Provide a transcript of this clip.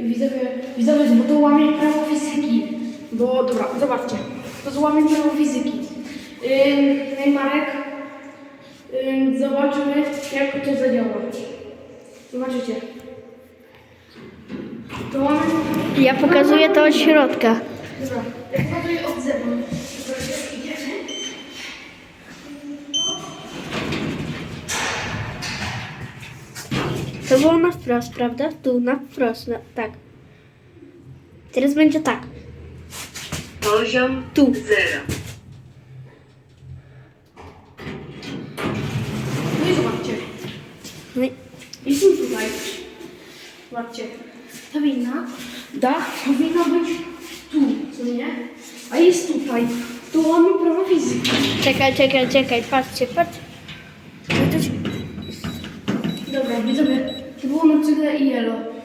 Widzowie, widzowie, bo to łamie prawo fizyki. Bo, dobra, zobaczcie. To złamie prawo fizyki. Yy, Neymarek, yy, zobaczymy, jak to zadziała. Zobaczycie. To łamie... Ja pokazuję to od środka. Dobra, ja pokazuję od zewnątrz. Dobra, jak idziemy. To było na wprost, prawda? Tu, na wprost, na, tak. Teraz będzie tak. Poziom Tu. zero. No i zobaczcie. No i Jest tu tutaj. Zobaczcie. Ta winna, da, powinna być tu, co nie? A jest tutaj. Tu mamy prawo fizyki. czekaj, czekaj, czekaj, patrzcie, patrzcie. No to Dobra, widzowie, 就是伊个。